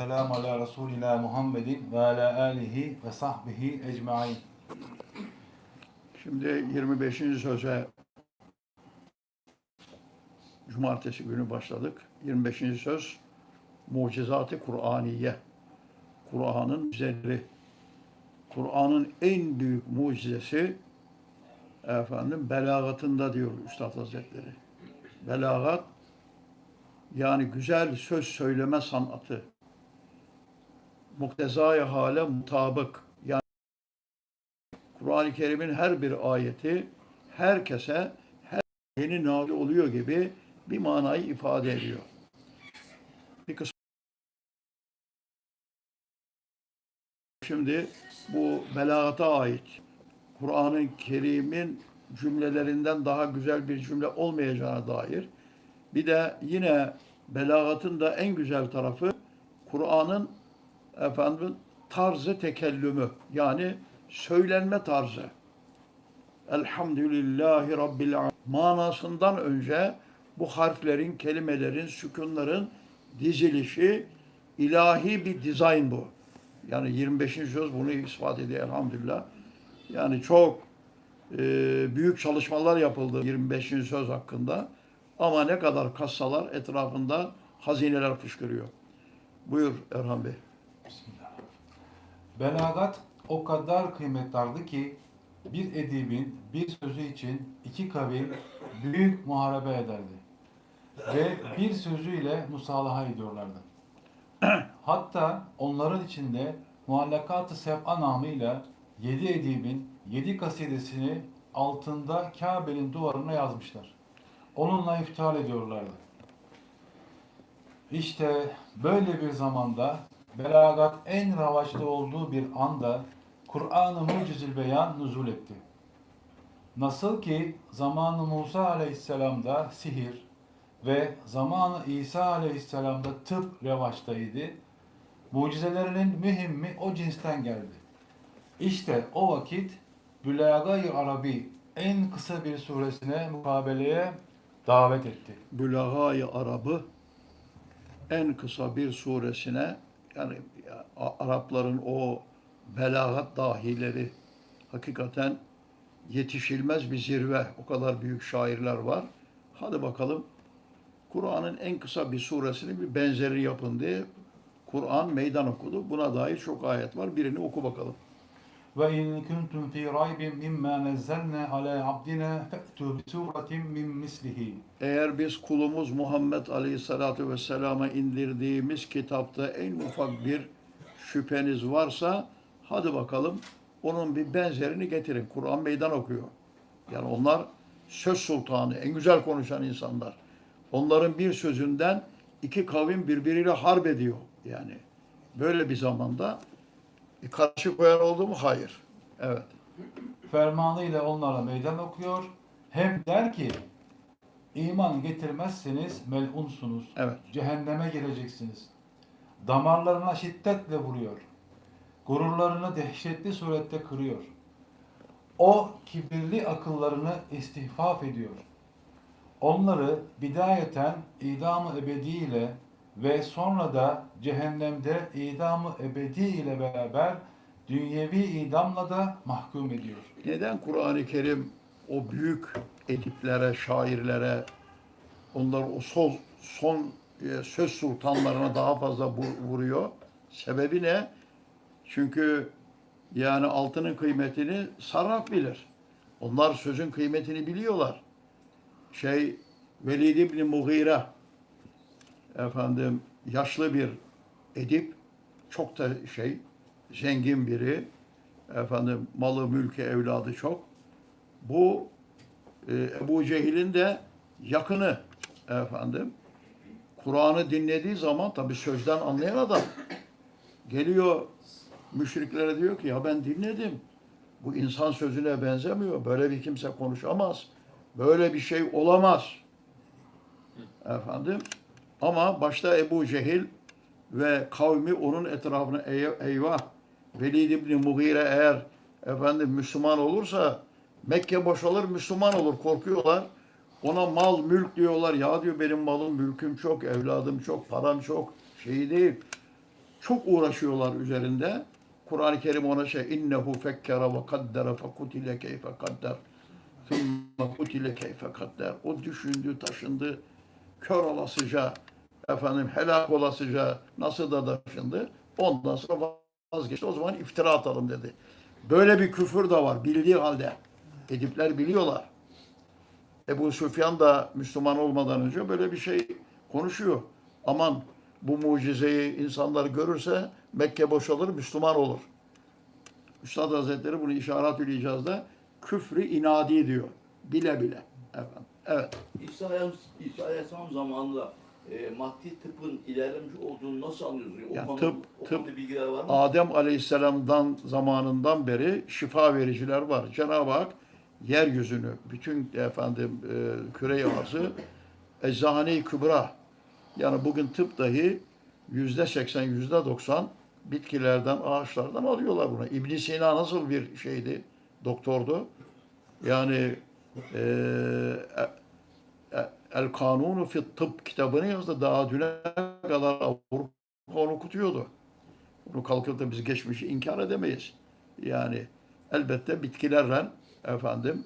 selamu ala Resulina Muhammedin ve ala alihi ve sahbihi ecmain. Şimdi 25. söze Cumartesi günü başladık. 25. söz Mucizat-ı Kur'aniye. Kur'an'ın üzeri. Kur'an'ın en büyük mucizesi efendim belagatında diyor Üstad Hazretleri. Belagat yani güzel söz söyleme sanatı. Muktezai hale mutabık. Yani Kur'an-ı Kerim'in her bir ayeti herkese her yeni nazil oluyor gibi bir manayı ifade ediyor. Bir kısmı Şimdi bu belagata ait Kur'an-ı Kerim'in cümlelerinden daha güzel bir cümle olmayacağına dair bir de yine belagatın da en güzel tarafı Kur'an'ın efendim tarzı tekellümü yani söylenme tarzı. Elhamdülillahi Rabbil Alemin manasından önce bu harflerin, kelimelerin, sükunların dizilişi ilahi bir dizayn bu. Yani 25. söz bunu ispat ediyor elhamdülillah. Yani çok e, büyük çalışmalar yapıldı 25. söz hakkında. Ama ne kadar kassalar etrafında hazineler fışkırıyor. Buyur Erhan Bey. Bismillah. Belagat o kadar kıymetli ki bir edibin bir sözü için iki kavim büyük muharebe ederdi. Ve bir sözüyle musalaha ediyorlardı. Hatta onların içinde Muallakat-ı Seb'a namıyla yedi edibin yedi kasidesini altında Kabe'nin duvarına yazmışlar. Onunla iftihar ediyorlardı. İşte böyle bir zamanda belagat en ravaçta olduğu bir anda Kur'an-ı Mucizül Beyan nuzul etti. Nasıl ki zamanı Musa Aleyhisselam'da sihir ve zamanı İsa Aleyhisselam'da tıp revaçtaydı, mucizelerinin mühimmi o cinsten geldi. İşte o vakit Bülagay-ı Arabi en kısa bir suresine mukabeleye davet etti. Bülagay-ı Arabı en kısa bir suresine yani Arapların o belagat dahileri hakikaten yetişilmez bir zirve. O kadar büyük şairler var. Hadi bakalım Kur'an'ın en kısa bir suresini bir benzeri yapın diye Kur'an meydan okudu. Buna dair çok ayet var. Birini oku bakalım. Ve in kuntum fi raybin mimma nazzalna ala abdina fa'tu bi suratin. Eğer biz kulumuz Muhammed Aleyhisselatü Vesselam'a indirdiğimiz kitapta en ufak bir şüpheniz varsa hadi bakalım onun bir benzerini getirin. Kur'an meydan okuyor. Yani onlar söz sultanı, en güzel konuşan insanlar. Onların bir sözünden iki kavim birbiriyle harp ediyor. Yani böyle bir zamanda karşı koyan oldu mu? Hayır. Evet. Fermanıyla onlara meydan okuyor. Hem der ki iman getirmezseniz melunsunuz. Evet. Cehenneme gireceksiniz. Damarlarına şiddetle vuruyor. Gururlarını dehşetli surette kırıyor. O kibirli akıllarını istihfaf ediyor. Onları bidayeten idam-ı ebedi ile ve sonra da cehennemde idam-ı ebedi ile beraber dünyevi idamla da mahkum ediyor. Neden Kur'an-ı Kerim o büyük ediplere, şairlere, onlar o son, son e, söz sultanlarına daha fazla vur- vuruyor? Sebebi ne? Çünkü yani altının kıymetini sarraf bilir. Onlar sözün kıymetini biliyorlar. Şey Velid İbni Mughire efendim yaşlı bir edip çok da şey zengin biri efendim malı mülkü evladı çok. Bu e, Ebu Cehil'in de yakını efendim. Kur'an'ı dinlediği zaman tabi sözden anlayan adam geliyor müşriklere diyor ki ya ben dinledim. Bu insan sözüne benzemiyor. Böyle bir kimse konuşamaz. Böyle bir şey olamaz. Efendim ama başta Ebu Cehil ve kavmi onun etrafına "Ey- eyvah Velid İbni Mughire eğer efendim Müslüman olursa Mekke boşalır Müslüman olur korkuyorlar. Ona mal mülk diyorlar. Ya diyor benim malım mülküm çok, evladım çok, param çok. Şey değil. Çok uğraşıyorlar üzerinde. Kur'an-ı Kerim ona şey innehu fekkere ve kaddere fekutile keyfe kadder. Thumma kutile keyfe kadder. O düşündü, taşındı, kör olasıca, efendim helak olasıca nasıl da taşındı. Ondan sonra vazgeçti. O zaman iftira atalım dedi. Böyle bir küfür de var bildiği halde. Edipler biliyorlar. Ebu Süfyan da Müslüman olmadan önce böyle bir şey konuşuyor. Aman bu mucizeyi insanlar görürse Mekke boşalır, Müslüman olur. Üstad Hazretleri bunu İşaret-ül İcaz'da küfrü inadi diyor. Bile bile. Efendim. Evet. İsa Aleyhisselam zamanında e, maddi tıbbın ilerlemiş olduğunu nasıl anlıyorsunuz? O Ya konuda, tıp- o tıp- konuda bilgiler var mı? Adem Aleyhisselam'dan zamanından beri şifa vericiler var. Cenab-ı Hak yeryüzünü, bütün efendim e, küre arzı eczane-i kübra yani bugün tıp dahi yüzde seksen, yüzde doksan bitkilerden, ağaçlardan alıyorlar bunu. ibn Sina nasıl bir şeydi? Doktordu. Yani e, e, El Kanunu fi Tıp kitabını yazdı. Daha düne kadar Avrupa onu okutuyordu. Bunu kalkıp da biz geçmişi inkar edemeyiz. Yani elbette bitkilerle efendim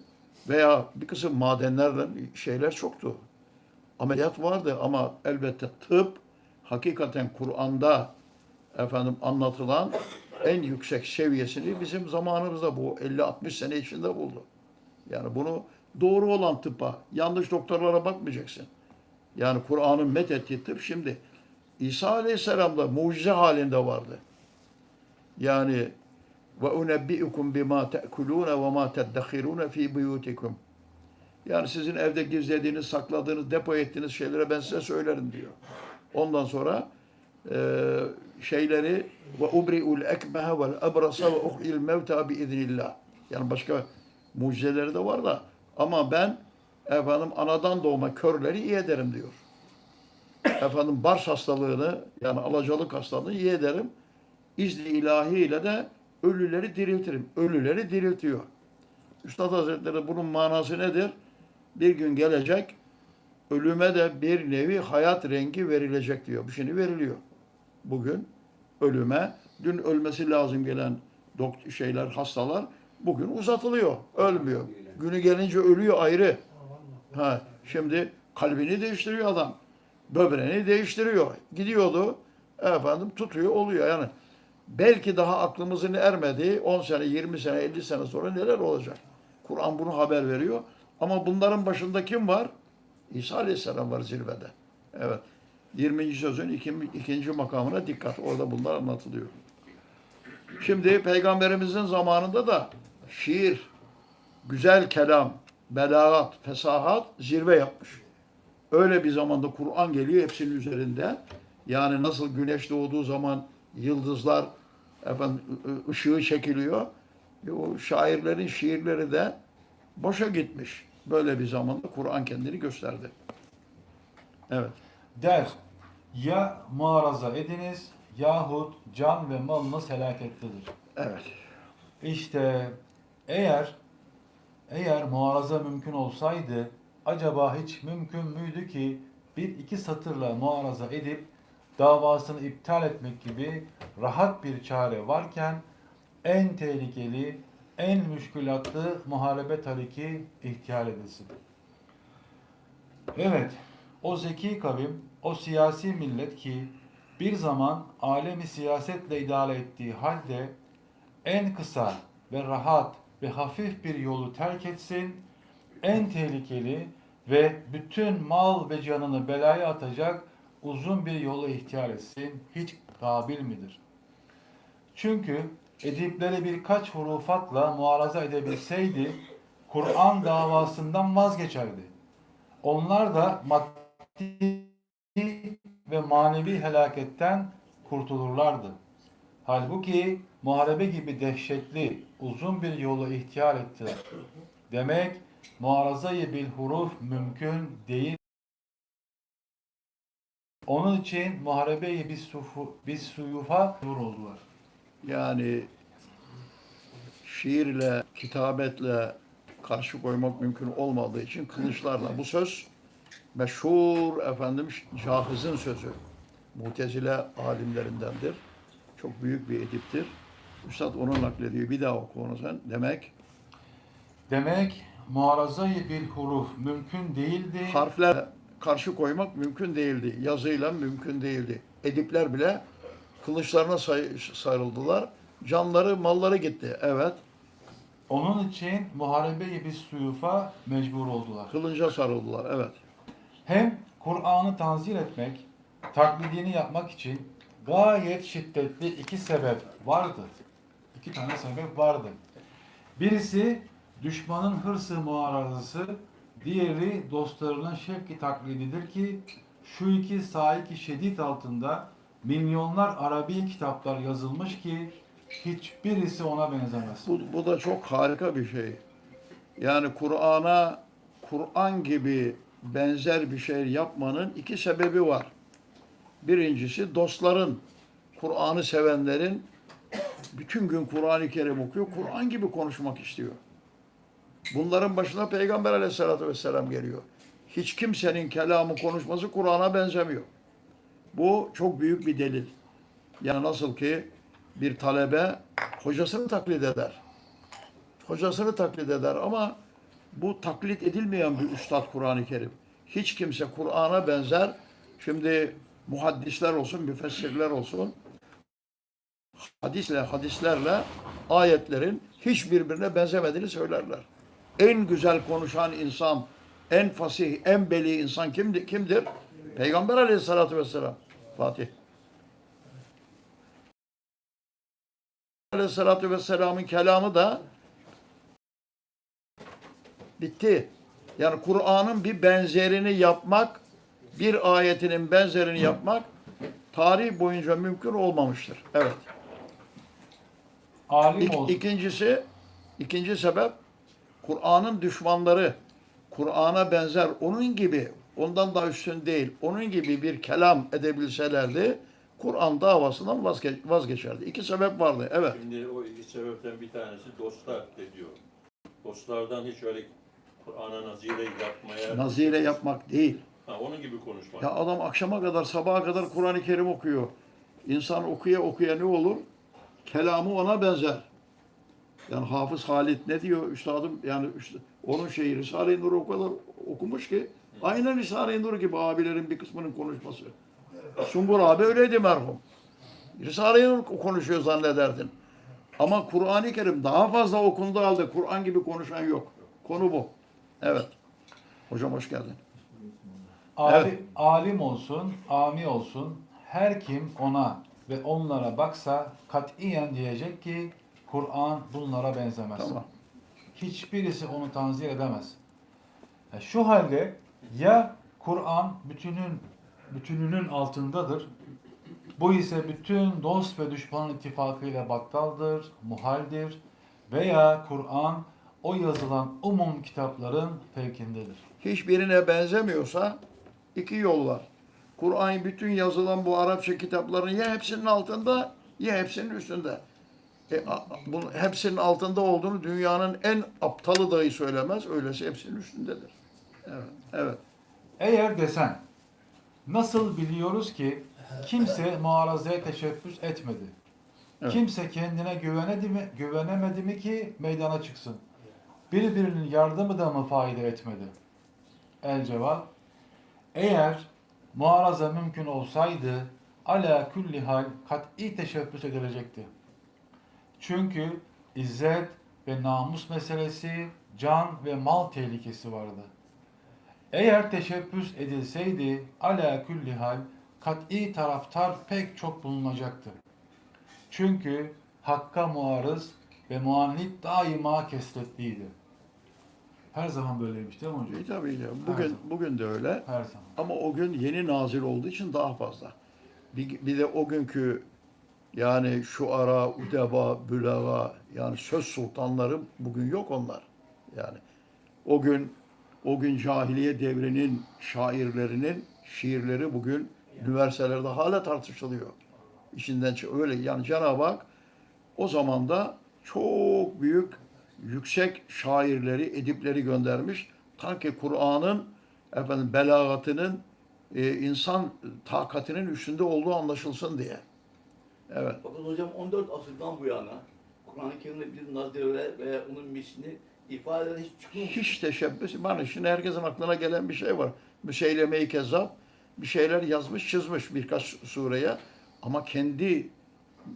veya bir kısım madenlerle şeyler çoktu. Ameliyat vardı ama elbette tıp hakikaten Kur'an'da efendim anlatılan en yüksek seviyesini bizim zamanımızda bu 50-60 sene içinde buldu. Yani bunu doğru olan tıbba, yanlış doktorlara bakmayacaksın. Yani Kur'an'ın methettiği tıp şimdi İsa Aleyhisselam'da mucize halinde vardı. Yani ve unebbiukum bima te'kulun ve ma teddehirun fi buyutikum. Yani sizin evde gizlediğiniz, sakladığınız, depo ettiğiniz şeylere ben size söylerim diyor. Ondan sonra e, şeyleri ve ubri'ul ekmehe vel ebrasa ve uhyil mevta bi iznillah. Yani başka mucizeleri de var da ama ben efendim anadan doğma körleri iyi ederim diyor. Efendim bars hastalığını yani alacalık hastalığını iyi ederim. İzni ilahiyle de ölüleri diriltirim. Ölüleri diriltiyor. Üstad Hazretleri bunun manası nedir? Bir gün gelecek, ölüme de bir nevi hayat rengi verilecek diyor. Bu şimdi veriliyor. Bugün ölüme, dün ölmesi lazım gelen şeyler, hastalar bugün uzatılıyor. Ölmüyor. Günü gelince ölüyor ayrı. Ha, şimdi kalbini değiştiriyor adam. Böbreğini değiştiriyor. Gidiyordu, efendim tutuyor, oluyor yani. Belki daha aklımızın ermediği 10 sene, 20 sene, 50 sene sonra neler olacak? Kur'an bunu haber veriyor. Ama bunların başında kim var? İsa Aleyhisselam var zirvede. Evet. 20. sözün ikinci, ikinci makamına dikkat. Orada bunlar anlatılıyor. Şimdi Peygamberimizin zamanında da şiir, güzel kelam, belagat, fesahat zirve yapmış. Öyle bir zamanda Kur'an geliyor hepsinin üzerinde. Yani nasıl güneş doğduğu zaman yıldızlar efendim ışığı çekiliyor. E o şairlerin şiirleri de boşa gitmiş. Böyle bir zamanda Kur'an kendini gösterdi. Evet. Der, ya muaraza ediniz yahut can ve malınız helakettedir. Evet. İşte eğer eğer muaraza mümkün olsaydı acaba hiç mümkün müydü ki bir iki satırla muaraza edip davasını iptal etmek gibi rahat bir çare varken en tehlikeli, en müşkülatlı muharebe tariki ihtiyar edilsin. Evet, o zeki kavim, o siyasi millet ki bir zaman alemi siyasetle idare ettiği halde en kısa ve rahat ve hafif bir yolu terk etsin, en tehlikeli ve bütün mal ve canını belaya atacak uzun bir yola ihtiyar etsin, hiç kabil midir? Çünkü edipleri birkaç hurufatla muaraza edebilseydi, Kur'an davasından vazgeçerdi. Onlar da maddi ve manevi helaketten kurtulurlardı. Halbuki muharebe gibi dehşetli, uzun bir yolu ihtiyar ettiler. Demek muarazayı bil huruf mümkün değil. Onun için muharebeyi bir sufu, bir suyufa oldular. Yani şiirle, kitabetle karşı koymak mümkün olmadığı için kılıçlarla. Bu söz meşhur efendim Cahiz'in sözü. Mutezile alimlerindendir. Çok büyük bir ediptir. Üstad onu naklediyor. Bir daha oku onu sen. Demek Demek muarazayı bir huruf mümkün değildi. harfler karşı koymak mümkün değildi. Yazıyla mümkün değildi. Edipler bile kılıçlarına say- sarıldılar. Canları, malları gitti. Evet. Onun için muharebe-i bir suyufa mecbur oldular. Kılınca sarıldılar. Evet. Hem Kur'an'ı tanzil etmek, taklidini yapmak için gayet şiddetli iki sebep vardı. İki tane sebep vardı. Birisi düşmanın hırsı muarazası, diğeri dostlarının şevki taklididir ki şu iki saiki şiddet altında milyonlar Arabi kitaplar yazılmış ki hiçbirisi ona benzemez. Bu, bu da çok harika bir şey. Yani Kur'an'a Kur'an gibi benzer bir şey yapmanın iki sebebi var. Birincisi dostların, Kur'an'ı sevenlerin bütün gün Kur'an-ı Kerim okuyor, Kur'an gibi konuşmak istiyor. Bunların başına Peygamber aleyhissalatü vesselam geliyor. Hiç kimsenin kelamı konuşması Kur'an'a benzemiyor. Bu çok büyük bir delil. Yani nasıl ki bir talebe hocasını taklit eder. Hocasını taklit eder ama bu taklit edilmeyen bir üstad Kur'an-ı Kerim. Hiç kimse Kur'an'a benzer. Şimdi muhaddisler olsun, müfessirler olsun. Hadisle, hadislerle ayetlerin hiç birbirine benzemediğini söylerler. En güzel konuşan insan, en fasih, en beli insan kimdir? kimdir? Peygamber aleyhissalatü vesselam. Fatih. Aleyhissalatü vesselamın kelamı da bitti. Yani Kur'an'ın bir benzerini yapmak, bir ayetinin benzerini yapmak tarih boyunca mümkün olmamıştır. Evet. Alim İk, olsun. ikincisi, ikinci sebep Kur'an'ın düşmanları Kur'an'a benzer onun gibi ondan daha üstün değil onun gibi bir kelam edebilselerdi Kur'an davasından vazge- vazgeçerdi. İki sebep vardı. Evet. Şimdi o iki sebepten bir tanesi dostlar diyor. Dostlardan hiç öyle Kur'an'a nazire yapmaya... Nazire yapmak değil. Ha, onun gibi konuşmak. Ya adam akşama kadar sabaha kadar Kur'an-ı Kerim okuyor. İnsan okuya okuya ne olur? Kelamı ona benzer. Yani Hafız Halit ne diyor üstadım? Yani üst- onun şeyi Risale-i Nur o kadar okumuş ki aynen Risale-i Nur gibi abilerin bir kısmının konuşması. Sungur abi öyleydi merhum. Risale-i Nur konuşuyor zannederdin. Ama Kur'an-ı Kerim daha fazla okunduğu halde Kur'an gibi konuşan yok. Konu bu. Evet. Hocam hoş geldin. Ali- Evet. Alim olsun, ami olsun, her kim ona ve onlara baksa katiyen diyecek ki Kur'an bunlara benzemez. Tamam. Hiçbirisi onu tanzir edemez. E, Şu halde ya Kur'an bütünün bütününün altındadır. Bu ise bütün dost ve düşmanın ittifakıyla battaldır, muhaldir veya Kur'an o yazılan umum kitapların fevkindedir. hiçbirine benzemiyorsa iki yol var. Kur'an bütün yazılan bu Arapça kitapların ya hepsinin altında ya hepsinin üstünde. E, bunun hepsinin altında olduğunu dünyanın en aptalı dahi söylemez. Öylesi hepsinin üstündedir. Evet. Evet. Eğer desen, nasıl biliyoruz ki kimse muarazaya teşebbüs etmedi? Evet. Kimse kendine güvenedi mi, güvenemedi mi ki meydana çıksın? Birbirinin yardımı da mı fayda etmedi? El cevap, eğer muaraza mümkün olsaydı ala külli hal kat'i teşebbüs edilecekti. Çünkü izzet ve namus meselesi, can ve mal tehlikesi vardı. Eğer teşebbüs edilseydi ala külli hal kat'i taraftar pek çok bulunacaktı. Çünkü hakka muarız ve muannit daima kesretliydi. Her zaman böyleymiş değil mi hocam? E, tabii. Her Bugün, zaman. bugün de öyle. Her zaman. Ama o gün yeni nazil olduğu için daha fazla. Bir, bir de o günkü yani şu ara, udeba, bülaga yani söz sultanları bugün yok onlar. Yani o gün o gün cahiliye devrinin şairlerinin şiirleri bugün üniversitelerde hala tartışılıyor. İçinden öyle yani Cenab-ı Hak o zaman da çok büyük yüksek şairleri, edipleri göndermiş. Ta ki Kur'an'ın efendim belagatının e, insan takatinin üstünde olduğu anlaşılsın diye. Evet. Bakın hocam 14 asırdan bu yana Kur'an-ı Kerim'de bir nazire ve onun mislini ifade eden hiç çıkmamış. Hiç teşebbüs. Bana şimdi herkesin aklına gelen bir şey var. Müseyleme-i Kezzab bir şeyler yazmış, çizmiş birkaç sureye. Ama kendi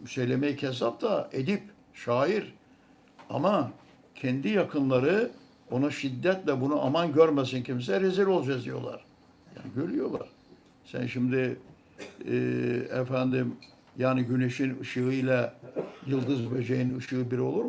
Müseyleme-i Kezzab da edip, şair. Ama kendi yakınları ona şiddetle bunu aman görmesin kimse rezil olacağız diyorlar. Yani görüyorlar. Sen şimdi e, efendim yani güneşin ışığıyla yıldız böceğin ışığı bir olur mu?